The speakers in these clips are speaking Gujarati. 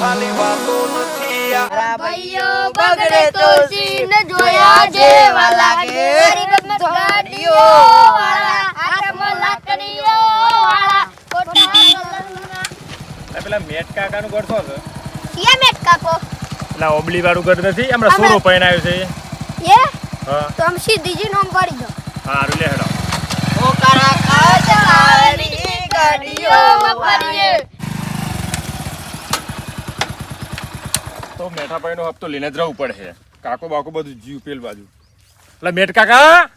ખાલી વાતો નથી ભાઈઓ બગડે તો સીન જોયા જેવા લાગે. ગરીબ ગાડીઓ વાળા હાથમાં લાકડીઓ વાળા. કોઠા પેલા મેટ કાકાનું ઘર શું છે યા મેટ કાકો? પેલા ઓબલી વાળું ઘર નથી? હમણાં સોરો પહેણાયું છે એ? હા? તો આમ સીધી જ નોમ કરી દો. સારું લે હેડો. ઓ કરા મેઠા હપ્તો લઈને જ રહેવું પડે. કાકો બાકો બધું જીવ પેલ બાજુ એટલે મેટ કાકા!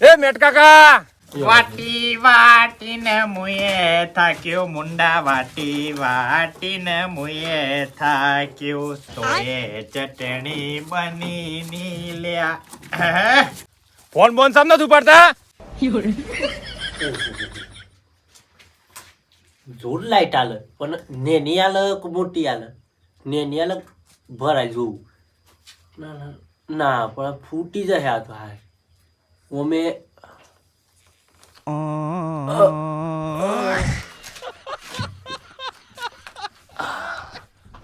એ મેટ કાકા! વાટી વાટીને મુએ થાક્યો મુંડા વાટી વાટીને મુએ થાક્યો તોય ચટણી બની ની લ્યા ફોન બોન સામ નથી ઉપાડતા? જોર લાઈટ આલે પણ નેની આલે મોટી આલે? નેની આલે ભરાય જોવું ના ના. ના પણ ફૂટી જાય આ તો હાય ઓમે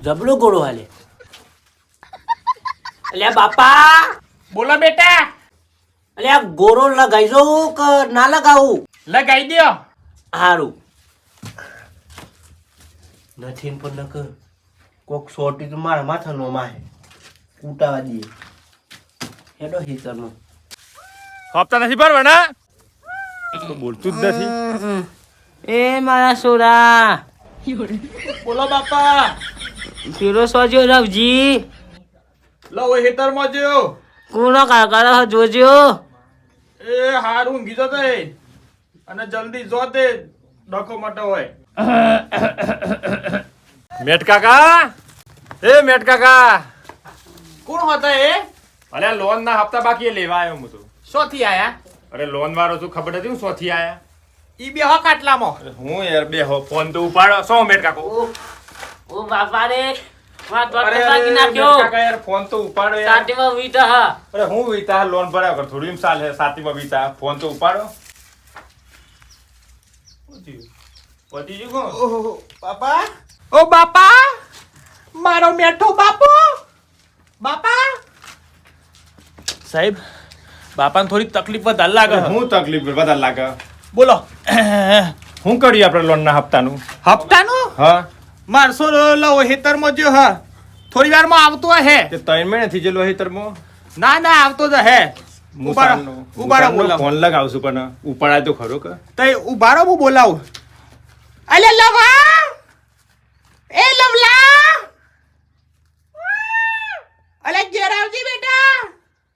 જબલો ગોળો હાલે. અલ્યા બાપા! બોલો બેટા. અલ્યા ગોરો લગાઈ જવું કે ના લગાવું? લગાઈ દ્યો. હારું. નથી પણ પણ નકર કોક સોટી તો મારા માથાનો માહે. કૂટાવા દઈએ. હેડો હિતરનો. હપ્તા નથી ભરવાના? તો બોલતું જ નથી. એ મારા સોરા બોલો બાપા. પીરો સોજો રવજી. લો હેતરમાં જો કોનો કાકા જોજો એ હારું ઊંઘી જતો એ. અને જલ્દી જો તે ડખો મટો હોય. મેટ કાકા? એ મેટકાકા કોણ હતા એ? અરે લોન ના હપ્તા બાકી લેવા આવ્યો હું તો. શોથી આયા? અરે લોન વાળો તું ખબર હતી હું સોથી આયા? ઈ બે હો કાટલામાં. હું યાર બે હો ફોન તો ઉપાડો. સો મેટકાકો ઓ ઓ બાપા રે ફોન તો ઉપાડો અરે હું વીતા લોન ભરાવ કર. થોડી સાલ હે સાતીમાં વીતા. ફોન તો ઉપાડો. પતી ગયું બાપા. ઓ બાપા મારો મેઠો બાપો. બાપા. સાહેબ બાપાને થોડી તકલીફ વધારે લાગે. હું તકલીફ વધારે લાગે? બોલો. હું કર્યું આપણે લોનના હપ્તાનું? હપ્તાનું? હા. મારસો લવો હેતરમાં જો હા. થોડી વારમાં આવતો હે. તે ત્રણ મહિને થી જેલો હેતરમાં ના ના આવતો જ હે. ઉભારો મુસાનનો બોલાવો. ફોન લગાવશું પણ ઉપાડાય તો ખરો કે? તઈ ઉભારો હું બોલાવું. અલે લવા એ લવલા! અલે ઘેર આવજી બેટા.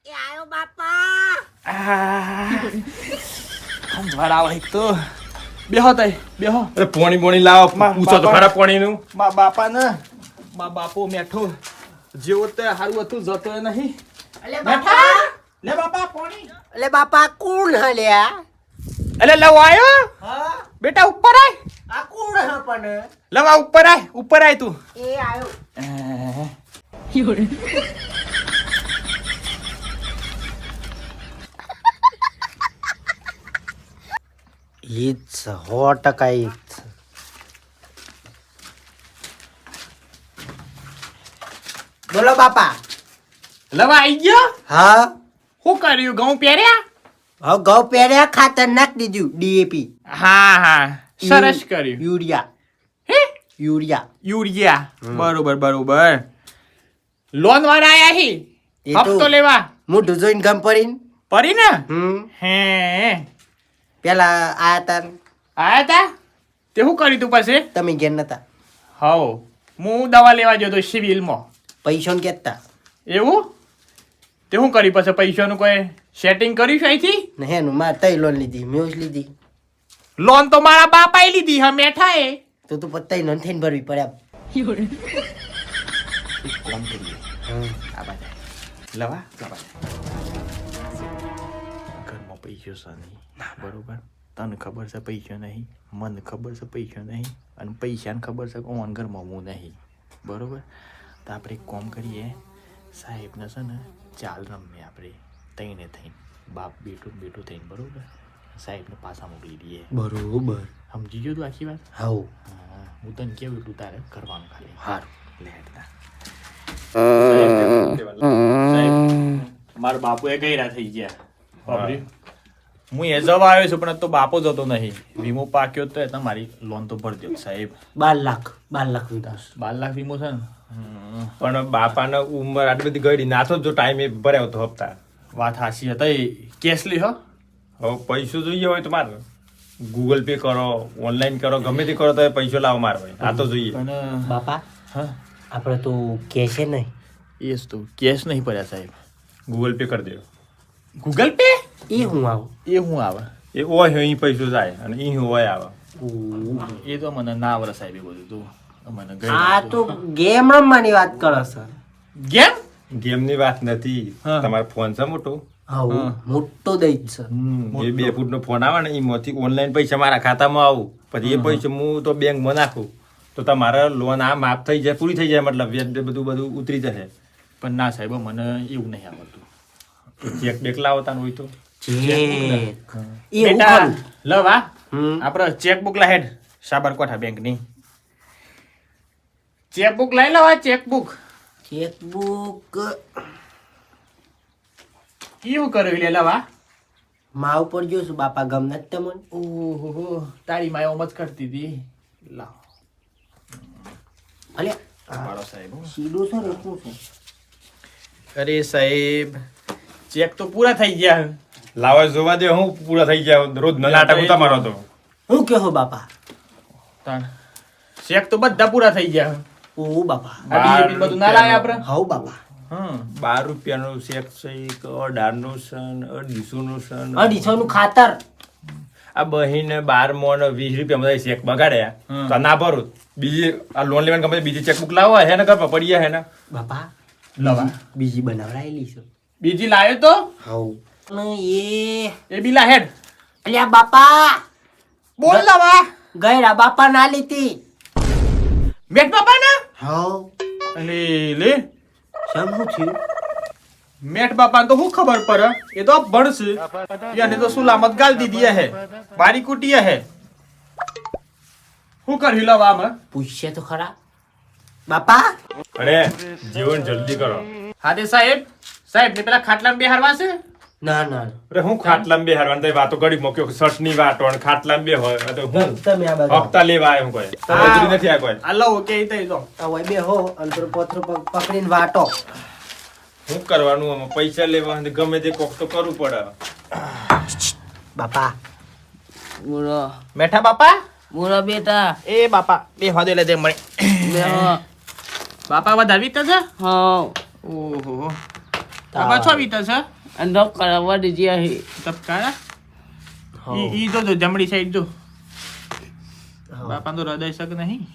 એ આયો બાપા. સમજવાર આવે એક તો. બેહો તઈ બેહો. અરે પોણી પોણી લાવો. પૂછો તો બાપા. ખરા પોણીનું. મા બાપા ને મા બાપો મેઠો. જેવો તે હારું હતું જતો એ નહીં. અલે બેઠા લે બાપા પોણી. અલે બાપા કોણ હલ્યા? અલે લવ આયો? હા. બેટા ઉપર આય. આ કોણ હ પણ લવા ઉપર આય ઉપર આય તું. એ આયો. ઈ જ છે, સો ટકા બોલો બાપા. લવા આઈ ગયો? હા. શું કર્યું? ઘઉં પહેર્યા? હા ઘઉં પહેર્યા ખાતર નાખ દીધું ડીએપી હા હા. સરસ કર્યું યુરિયા. હે? યુરિયા. યુરિયા. બરોબર બરોબર. લોન વાળા આયા હી? તો- હપ્તો લેવા? મોઢું જોઈને ગમ પડીને પરી ને હે. પેલા આયા તા આયા તા? તે શું કર્યું તું પછી? તમે ઘેર નતા. હવ. હું દવા લેવા ગયો તો સિવિલમાં. પૈસો ને કેતા. એવું? તે શું કર્યું પછી? પૈસાનું કોઈ સેટિંગ કર્યું છે અહીંથી? ને હેનું મારે તઈ લોન લીધી મેં લીધી. લોન તો મારા બાપાએ લીધી હા મેઠા એ. તો તું પત્તા નોન થઈને ભરવી પડે કોમ કરીએ આ બાજુ. લવા લવા. ઘરમાં પૈસો છે નહીં. બરોબર. તને ખબર છે પૈસો નહીં? મને ખબર છે પૈસો નહીં. અને પૈસાને ખબર છે ઓન ઘરમાં હું નહીં. બરોબર? તો આપણે એક કોમ કરીએ. સાહેબને છે ને ચાલ રમીએ આપણે. તઈને થઈને. બાપ બેટું બેઠું બેટું થઈને બરોબર? સાહેબને પાછા મોકલી દઈએ. બરોબર. સમજી ગયો તું આખી વાત? હાઉ. હા હું તને કેવું એટલું તારે કરવાનું ખાલી. હારું. સાહેબ મારા બાપુ એ ગયરા થઈ ગયા. હું. એ જવા આવ્યો છું પણ તો બાપો જતો નહીં. વીમો પાક્યો તો એ મારી લોન તો ભરજો સાહેબ. બાર લાખ બાર લાખ વીઘા બાર લાખ વીમો છે ને? હમ. પણ બાપાને ઉંમર આટલી બધી ગઈ ના તો જો ટાઈમે ભર્યો હતો હપ્તા. વાત હાસી હતા. એ કેશ લી હો. હવે પૈસો જોઈએ હોય તો મારે. ગૂગલ પે કરો ઓનલાઈન કરો ગમે તે કરો તો પૈસો લાવો મારે ભાઈ. આ તો જોઈએ. પણ બાપા હા? આપણે તો કેશ નહીં. એ જ તો કેશ નહીં પડ્યા સાહેબ. ગૂગલ પે કરી દેજો. ગૂગલ પે એ હું આવું. એ હું આવે. એ હોય અહીં પૈસો જાય અને અહીં હોય આવે. એ તો મને ના આવડે સાહેબ એ બધું તો. મને આ તો ગેમ રમવાની વાત કરો સર ગેમ ગેમની વાત નથી. હા. તમારો ફોન છે મોટો. હા. મોટો દઈ જ છે. એ બે ફૂટનો ફોન આવે ને એમાંથી ઓનલાઈન પૈસા મારા ખાતામાં આવું. પછી એ પૈસા હું તો બેંકમાં નાખું. તો તમારે લોન આ માફ થઈ જાય પૂરી થઈ જાય મતલબ વ્યાજ બધું બધું ઉતરી જશે. પણ ના સાહેબ મને એવું નહીં આવડતું. ચેક બેક લાવતા હોય તો. બેટા લવ. આપણે ચેકબુક લાહેડ સાબરકાંઠા બેંકની. ચેકબુક લઈ લવા ચેકબુક ચેકબુક એવું કર્યું લે લવા મા ઉપર જોશું બાપા ગમે નથી તમને? ઓહો તારી માય ઓમ જ કરતી હતી. લાવ. અલે મારો સાહેબ સીધો સર છે ને છે? અરે સાહેબ ચેક તો પૂરા થઈ ગયા. લાવા જોવા દે હું પૂરા થઈ ગયા. રોજ નાટક તમારો તો. હું કહો બાપા? તાણ. ચેક તો બધા પૂરા થઈ ગયા. ઓ બાપા. આ બધું ના લાયા આપણે હાઉ બાપા. હમ બાર રૂપિયાનું ચેક છે એક અઢારનો છે ને અઢીસોનો છે ને. અઢીસો નું ખાતર. આ બહીને બાર મોન વીસ રૂપિયા બધા ચેક બગાડ્યા. તો ના ભરું. બીજી આ લોન લેવાની ગમે તે બીજી ચેકબુક લાવવા હે ને કર પડી હે ને. બાપા લવા બીજી બનાવડાયેલી છે. બીજી લાવ્યો તો? હાઉ. એ. એ બી લાહેડ અલ્યા બાપા. બોલ લવા. ગયડા બાપા ના લીધી. મેટ બાપા ને હાઉ. લે લે. સમ શું થયું? મેટ બાપા તો શું ખબર પડે? એ તો ભણશે. યાને તો સુલામત ગાલ દીધી હે? મારી કુટી હે? શું કર્યું લવા આમાં પૂછશે તો ખરા. બાપા? અરે જીવન જલ્દી કરો. હા તે સાહેબ. સાહેબ ને પેલા ખાટલા બેહારવા છે? ના ના અરે હું ખાટલામાં બે હારવાનું તો એ વાતો કરી મૂક્યો શર્ટની વાતો અને ખાટલામાં બે હોય તો હું તમે આ બાજુ હપ્તા લેવા આવ્યો કોઈ. મજૂરી નથી આ કોઈ આ તઈ હવે બે હો અંતર પથરો પકડીને વાટો. શું કરવાનું આમાં? પૈસા લેવા અને ગમે તે કોક તો કરવું પડે. બાપા. બોલો. મેઠા બાપા? બોલો બેટા. એ બાપા બે હોદે લે દે મને. બાપા વધાવી તો છે? હા. ઓહો. બાપા છો વીતો છે? કરવા દીધી અહીં તપકારા હો. ઈ ઈ તો જો જમણી સાઈડ જો. બાપા તો હૃદય શક નહીં.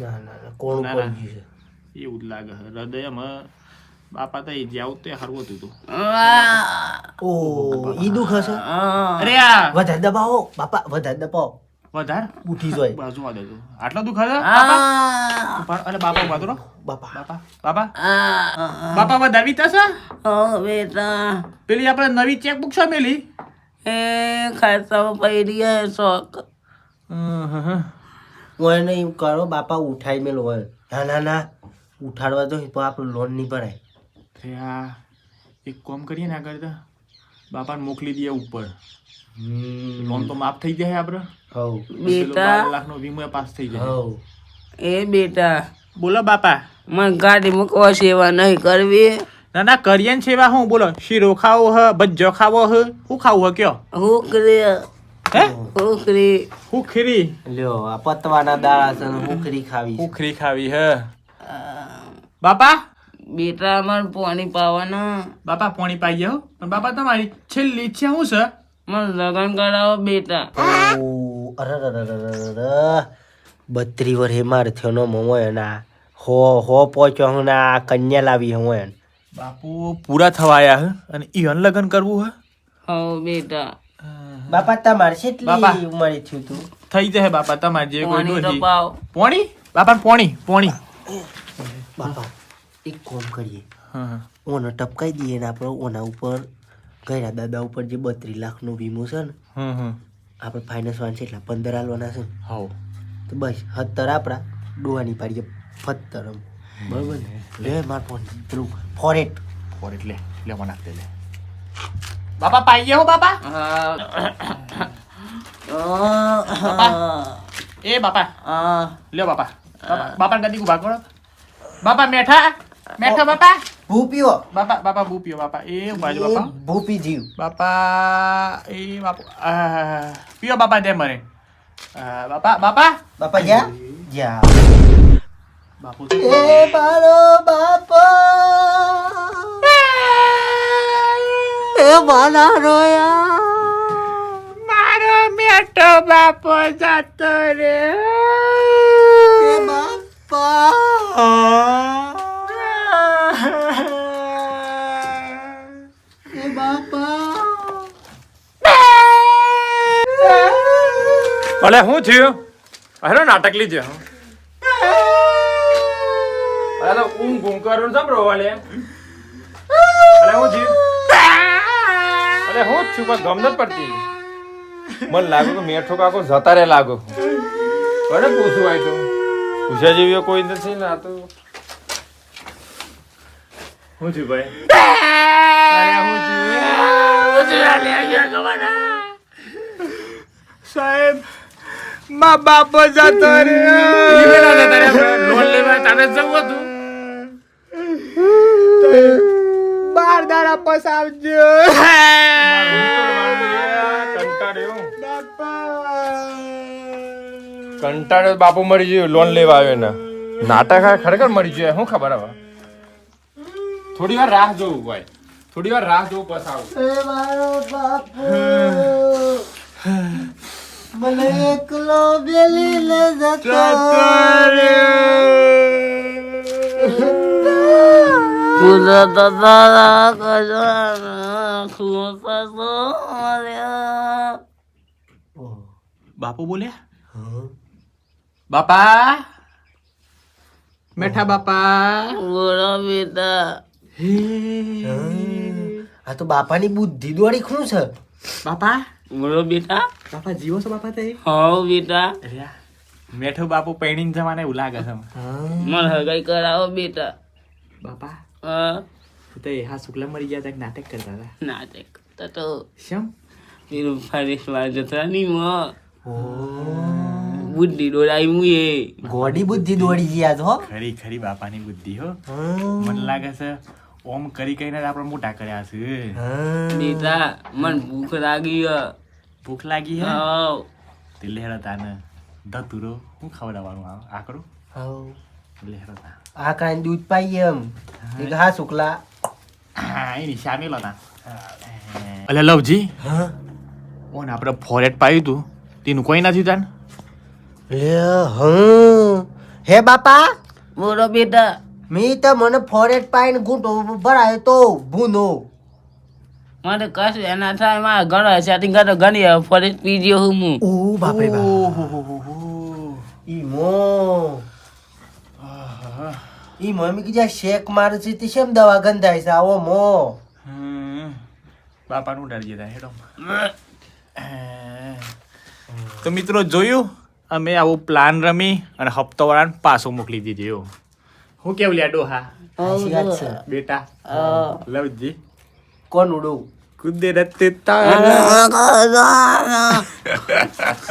ના ના કોણ કોણ છે? એવું જ લાગે. હૃદયમાં બાપા તો જાવ જ્યાં તે હરવો હતું તું. ઓ ઈ દુખ હશે? અરે આ. વધારે દબાવો. બાપા વધારે દબાવો. વધાર? ઉઠી જાય. બાજુ માં દેજો આટલો દુખે બાપા? પણ અરે બાપા ઊભા તો રહો. બાપા. બાપા. બાપા? બાપા વધાવી થશે હવે પેલી આપણે નવી ચેકબુક છે મેલી એ ખાતા પડી હે શોખ. હોય ને એમ કરો બાપા ઉઠાઈ મેલો હોય ના ના ના. ઉઠાડવા દો તો આપણે લોન નહીં ભરાય. એક કામ કરીએ ને આગળ તો. બાપાને મોકલી દઈએ ઉપર. લોન તો માફ થઈ જાય આપણે હવ બેટા. લાખનો વીમો એ પાસ થઈ જાય હવ એ બેટા. બોલો બાપા. મને ગાડી મૂકવા સેવા નહીં કરવી. ના ના કરીએ ને સેવા હું? બોલો. શીરો ખાવો હ ભજ્જો ખાવો હ. હું ખાવું હ કયો? હુકરી. હે? હુકરી. હું લ્યો આ પતવાના દાળા છે ને ઉખરી ખાવી છે. ઉખરી ખાવી હે. બાપા? બેટા મને પાણી પાવાના. બાપા પાણી પાઈ ગયો પણ બાપા તમારી છેલ્લી ઈચ્છા શું છે? મને લગ્ન કરાવો બેટા. અરરરરરરર. બત્રી વર્ષે મારે થયો નો મમો એના. હો હો પહોંચ્યો હું ના કન્યા લાવી હું એને. બાપુ પૂરા થવાયા હે અને ઈ અનલગન કરવું હે? હો બેટા. બાપા તમારે કેટલી બાપા. ઉંમરે થયું તું? થઈ જશે બાપા તમારે જે કોઈ પાવ પોણી? બાપા પોણી પોણી. બાપા એક કોમ કરીએ. ઓને ટપકાઈ દઈએ ને આપણે ઓના ઉપર. ગયા દાદા ઉપર જે બત્રીસ લાખનો વીમો છે ને આપણે ફાઇનાન્સ વાન છે એટલા પંદર હાલવાના છે ને. હાઉ તો બસ સત્તર આપણા ડોવાની પાડીએ ફત્તર એમ બરોબર ને? લે માર ફોન પેલું ફોરેટ ફોર એટલે લે. મને આપી દે લે. બાપા પાઈએ હો બાપા? એ બાપા. લ્યો બાપા. બાપા બાપા ગદી ઊભા કરો. બાપા મેઠા? મેઠા બાપા? ભૂપીઓ બાપા બાપા બહુ પીઓ બાપા. એ છો બાપા. ભૂપી જીવ. બાપા એ બાપુ પીઓ બાપા દે મરે બાપા બાપા. બાપા જા જા બાપુ એ મારો બાપો. એ મારા રોયા. મારો મેટો બાપો જતો રે બાપા. અલે શું થયું? અરે નાટક લીધે હું અલે ઊંઘ ઊંઘ કરું સાંભળો રોવાલે અલે હું થયું? અલે હું છું પણ ગમ નથી પડતી. મને લાગ્યું કે મેઠો કાકો જતા રે લાગો. અરે પૂછું આય તો. પૂછ્યા જેવી કોઈ નથી ને આ તો. શું થયું ભાઈ? અરે સાહેબ મા બાપ જતો રે લોન લેવા તારે જવું હતું. બાર દાડા પસાવજો કંટાળ્યો કંટાળ્યો બાપુ મરી ગયો લોન લેવા આવ્યો ને નાટક ખરેખર મરી ગયો શું ખબર હવે? થોડી વાર રાહ જોવું ભાઈ થોડી વાર રાહ જોવું બસ આવું. એ મારો બાપો. મને એકલો બેલી લે જતો ખુદા તો તારા કજાના ખુદા તો બાપુ બોલ્યા? બાપા? મેઠા બાપા? બોલો બેટા. આ તો બાપાની બુદ્ધિ દોડી શું છે. બાપા? બોલો બેટા. બાપા જીવો છો બાપા તે હો બેટા. મેઠો બાપુ પૈણીને જવાને એવું લાગે છે મને હગાઈ કરાવો બેટા. બાપા હા. તે હા શુક્લા મરી ગયા હતા નાટક કરતા હતા. નાટક તો તો શમ? પેલું ફરેશવાર જતા ની મો. બુદ્ધિ દોડાઈ એ. ગોડી બુદ્ધિ દોડી ગયા તો ખરી ખરી બાપાની બુદ્ધિ હો. મને લાગે છે ઓમ કરી કરીને આપણે મોટા કર્યા છે. નીતા મન ભૂખ લાગી હે. ભૂખ લાગી હે? તે લેહરા તાને ધતુરો હું ખવડાવવાનું આ આકડું હવ. લેહરતા. તા આ કાઈ દૂધ પાઈએ એમ. ઘા હા શુક્લા હા એની શામેલ હતા અલે લવજી. હા. ઓન આપણે ફોરેટ પાયું તું. તેનું કોઈ નથી તાન? લે હ. હે બાપા? બોલો બેટા. મી તો મને ફોરેટ પાઈને ગુંટો ભરાયો તો ભૂનો મને કશું એના થાય મારા ઘણો સેટિંગ કરતો ઘણી ફોરેટ પી ગયો હું હું ઓ બાપરે બાપ. ઈ મો. ઈ મમ્મી કીધા શેક મારે છે તે શેમ દવા ગંધાય છે? આવો મો. હમ. બાપાનું ડર જતા હેડો. તો મિત્રો જોયું? અમે આવું પ્લાન રમી અને હપ્તાવાળાને પાછો મોકલી દીધું. હું કેવું લ્યા ડોહા સાચી વાત છે. બેટા. લવજી કોણ ઉડું? કુદરત તારા